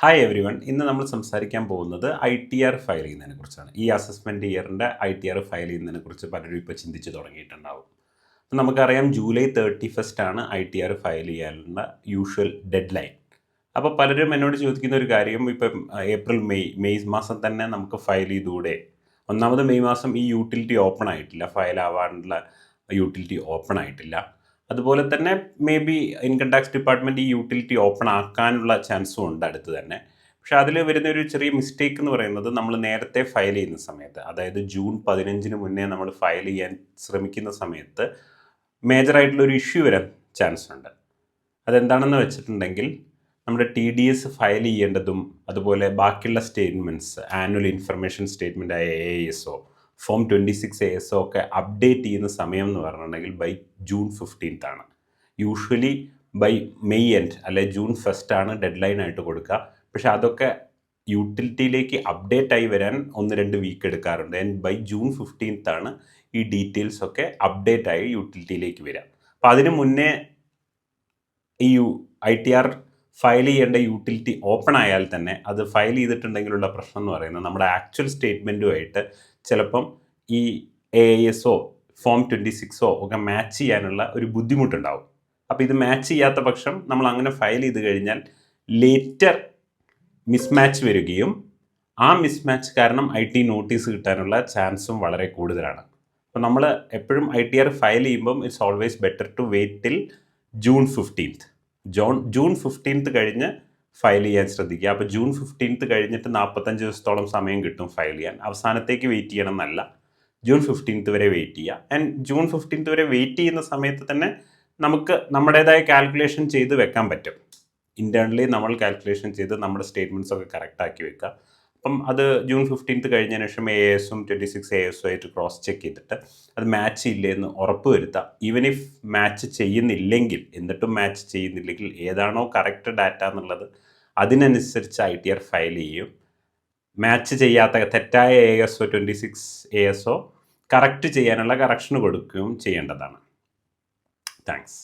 Hi every one ഇന്ന് നമ്മൾ സംസാരിക്കാൻ പോകുന്നത് ഐ ടി ആർ ഫയൽ ചെയ്യുന്നതിനെ കുറിച്ചാണ്. ഈ അസസ്മെന്റ് ഇയറിന്റെ ഐ ടി ആർ ഫയൽ ചെയ്യുന്നതിനെ കുറിച്ച് പലരും ഇപ്പോൾ ചിന്തിച്ച് തുടങ്ങിയിട്ടുണ്ടാവും. അപ്പം നമുക്കറിയാം ജൂലൈ തേർട്ടി ഫസ്റ്റ് ആണ് ഐ ടി ആർ ഫയൽ ചെയ്യാനുള്ള യൂഷ്വൽ ഡെഡ് ലൈൻ അപ്പോൾ പലരും എന്നോട് ചോദിക്കുന്ന ഒരു കാര്യം ഇപ്പം ഏപ്രിൽ മെയ് മെയ് മാസം തന്നെ നമുക്ക് ഫയൽ ചെയ്തുകൂടെ? ഒന്നാമത് മെയ് മാസം ഈ യൂട്ടിലിറ്റി ഓപ്പൺ ആയിട്ടില്ല. ഫയൽ ആവാനുള്ള യൂട്ടിലിറ്റി ഓപ്പൺ ആയിട്ടില്ല. അതുപോലെ തന്നെ may be income tax department ഈ യൂട്ടിലിറ്റി ഓപ്പൺ ആക്കാനുള്ള ചാൻസും ഉണ്ട് അടുത്ത് തന്നെ. പക്ഷേ അതിൽ വരുന്ന ഒരു ചെറിയ മിസ്റ്റേക്ക് എന്ന് പറയുന്നത് നമ്മൾ നേരത്തെ ഫയൽ ചെയ്യുന്ന സമയത്ത് അതായത് ജൂൺ പതിനഞ്ചിന് മുന്നേ നമ്മൾ ഫയൽ ചെയ്യാൻ ശ്രമിക്കുന്ന സമയത്ത് മേജറായിട്ടുള്ള ഒരു ഇഷ്യൂ വരാൻ ചാൻസ് ഉണ്ട്. അതെന്താണെന്ന് വെച്ചിട്ടുണ്ടെങ്കിൽ നമ്മുടെ ടി ഡി എസ് ഫയൽ ചെയ്യേണ്ടതും അതുപോലെ ബാക്കിയുള്ള സ്റ്റേറ്റ്മെന്റ്സ് ആനുവൽ ഇൻഫർമേഷൻ സ്റ്റേറ്റ്മെന്റ് ആയ A S O form twenty six A S ഒക്കെ അപ്ഡേറ്റ് ചെയ്യുന്ന സമയം എന്ന് പറഞ്ഞിട്ടുണ്ടെങ്കിൽ ബൈ ജൂൺ ഫിഫ്റ്റീൻത്ത് ആണ്. യൂഷ്വലി ബൈ മെയ് എൻഡ് അല്ലെ ജൂൺ ഫസ്റ്റ് ആണ് ഡെഡ് ലൈൻ ആയിട്ട് കൊടുക്കുക. പക്ഷെ അതൊക്കെ യൂട്ടിലിറ്റിയിലേക്ക് അപ്ഡേറ്റ് ആയി വരാൻ ഒന്ന് രണ്ട് വീക്ക് എടുക്കാറുണ്ട്. ആൻഡ് ബൈ ജൂൺ ഫിഫ്റ്റീൻത്ത് ആണ് ഈ ഡീറ്റെയിൽസ് ഒക്കെ അപ്ഡേറ്റ് ആയി യൂട്ടിലിറ്റിയിലേക്ക് വരിക അപ്പോൾ അതിന് മുന്നേ ഈ U I T R file ചെയ്യേണ്ട യൂട്ടിലിറ്റി ഓപ്പൺ ആയാൽ തന്നെ അത് ഫയൽ ചെയ്തിട്ടുണ്ടെങ്കിലുള്ള പ്രശ്നം എന്ന് പറയുന്നത് നമ്മുടെ ആക്ച്വൽ സ്റ്റേറ്റ്മെന്റുമായിട്ട് ചിലപ്പം ഈ എ എസ് ഫോം ട്വന്റി സിക്സോ ഒക്കെ മാച്ച് ചെയ്യാനുള്ള ഒരു ബുദ്ധിമുട്ടുണ്ടാവും. അപ്പോൾ ഇത് മാച്ച് ചെയ്യാത്ത പക്ഷം നമ്മൾ അങ്ങനെ ഫയൽ ചെയ്ത് കഴിഞ്ഞാൽ ലേറ്റർ മിസ്മാച്ച് വരികയും ആ മിസ്മാച്ച് കാരണം ഐ ടി നോട്ടീസ് കിട്ടാനുള്ള ചാൻസും വളരെ കൂടുതലാണ്. അപ്പോൾ നമ്മൾ എപ്പോഴും ഐ ടി ആർ ഫയൽ ചെയ്യുമ്പം it's always better to wait till June fifteenth June June fifteenth കഴിഞ്ഞ് ഫയൽ ചെയ്യാൻ ശ്രദ്ധിക്കുക. അപ്പോൾ ജൂൺ ഫിഫ്റ്റീൻത്ത് കഴിഞ്ഞിട്ട് നാൽപ്പത്തഞ്ച് ദിവസത്തോളം സമയം കിട്ടും ഫയൽ ചെയ്യാൻ. അവസാനത്തേക്ക് വെയിറ്റ് ചെയ്യണം എന്നല്ല ജൂൺ ഫിഫ്റ്റീൻത്ത് വരെ വെയിറ്റ് ചെയ്യുക. ആൻഡ് ജൂൺ ഫിഫ്റ്റീൻത്ത് വരെ വെയിറ്റ് ചെയ്യുന്ന സമയത്ത് തന്നെ നമുക്ക് നമ്മുടേതായ കാൽക്കുലേഷൻ ചെയ്ത് വെക്കാൻ പറ്റും. ഇന്റേർണലി നമ്മൾ കാൽക്കുലേഷൻ ചെയ്ത് നമ്മുടെ സ്റ്റേറ്റ്മെന്റ്സ് ഒക്കെ കറക്റ്റ് ആക്കി വെക്കുക. അപ്പം അത് ജൂൺ ഫിഫ്റ്റീൻത്ത് കഴിഞ്ഞതിന് ശേഷം എ എസും ട്വന്റി സിക്സ് എ എസും ആയിട്ട് ക്രോസ് ചെക്ക് ചെയ്തിട്ട് അത് മാച്ച് ഇല്ലെന്ന് ഉറപ്പ് വരുത്താം. ഈവൻ ഇഫ് മാച്ച് ചെയ്യുന്നില്ലെങ്കിൽ എന്നിട്ടും മാച്ച് ചെയ്യുന്നില്ലെങ്കിൽ ഏതാണോ കറക്റ്റ് ഡാറ്റ എന്നുള്ളത് അതിനനുസരിച്ച് ഐ ടി ആർ ഫയൽ ചെയ്യും. മാച്ച് ചെയ്യാത്ത തെറ്റായ എ എസ് ഒ twenty six A S O correct ചെയ്യാനുള്ള കറക്ഷൻ കൊടുക്കുകയും ചെയ്യേണ്ടതാണ്. താങ്ക്സ്